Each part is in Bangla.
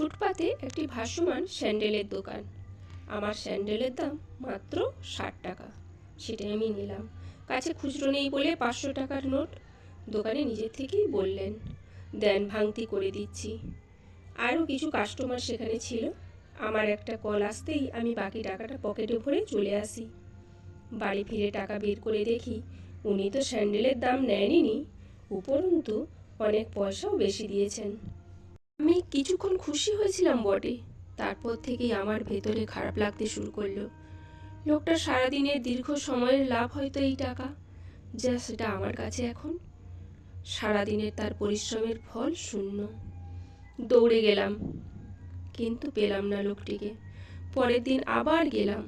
ফুটপাতে একটি ভাসমান স্যান্ডেলের দোকান। আমার স্যান্ডেলের দাম মাত্র ষাট টাকা। সেটাই আমি নিলাম। কাছে খুচরো নেই বলে পাঁচশো টাকার নোট। দোকানে নিজের থেকেই বললেন, দেন ভাঙতি করে দিচ্ছি। আরও কিছু কাস্টমার সেখানে ছিল। আমার একটা কল আসতেই আমি বাকি টাকাটা পকেটে ভরে চলে আসি। বাড়ি ফিরে টাকা বের করে দেখি উনি তো স্যান্ডেলের দাম নেনই উপরন্তু অনেক পয়সাও বেশি দিয়েছেন। আমি কিছুক্ষণ খুশি হয়েছিলাম, বটে। তারপর থেকেই আমার ভেতরে খারাপ লাগতে শুরু করল। লোকটা সারাদিনের দীর্ঘ সময়ের লাভ হয়তো এই টাকা, যা সেটা আমার কাছে এখন। সারাদিনের তার পরিশ্রমের ফল শূন্য। দৌড়ে গেলাম, কিন্তু পেলাম না লোকটিকে। পরের দিন আবার গেলাম,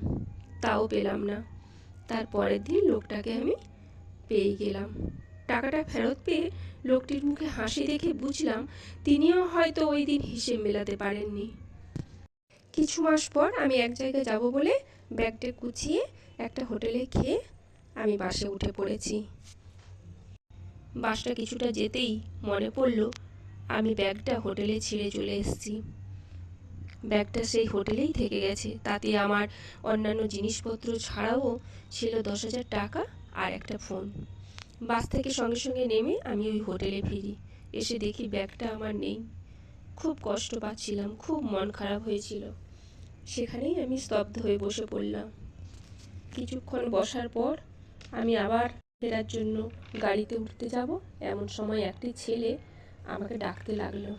তাও পেলাম না। তার পরের দিন লোকটাকে আমি পেয়ে গেলাম। টাকাটা ফেরত পেয়ে লোকটির মুখে হাসি দেখে বুঝলাম তিনিও হয়তো ওই দিন হিসেব মেলাতে পারেননি। কিছু মাস পর আমি এক জায়গায় যাব বলে ব্যাগটা গুছিয়ে একটা হোটেলে খেয়ে আমি বাসে উঠে পড়েছি। বাসটা কিছুটা যেতেই মনে পড়ল আমি ব্যাগটা হোটেলে ছেড়ে চলে এসেছি। ব্যাগটা সেই হোটেলেই থেকে গেছে, তাতে আমার অন্যান্য জিনিসপত্র ছাড়াও ছিল দশ হাজার টাকা আর একটা ফোন। বাস থেকে সঙ্গে সঙ্গে নেমে আমি ওই হোটেলে ফিরি। এসে দেখি ব্যাগটা আমার নেই। খুব কষ্ট পাচ্ছিলাম, খুব মন খারাপ হয়েছিল। সেখানেই আমি স্তব্ধ হয়ে বসে পড়লাম। কিছুক্ষণ বসার পর আমি আবার ফেরার জন্য গাড়িতে উঠতে যাব। এমন সময় একটি ছেলে আমাকে ডাকতে লাগল।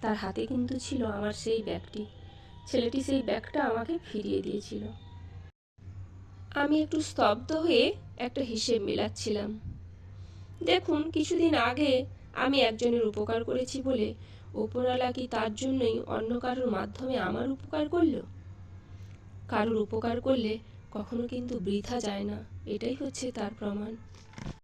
তার হাতে কিন্তু ছিল আমার সেই ব্যাগটি। ছেলেটি সেই ব্যাগটা আমাকে ফিরিয়ে দিয়েছিল। আমি একটু স্তব্ধ হয়ে একটা হিসেব মেলাচ্ছিলাম। দেখুন, কিছুদিন আগে আমি একজনের উপকার করেছি বলে ওপরওয়ালা কি তার জন্যই অন্য কারোর মাধ্যমে আমার উপকার করল? কারোর উপকার করলে কখনো কিন্তু বৃথা যায় না, এটাই হচ্ছে তার প্রমাণ।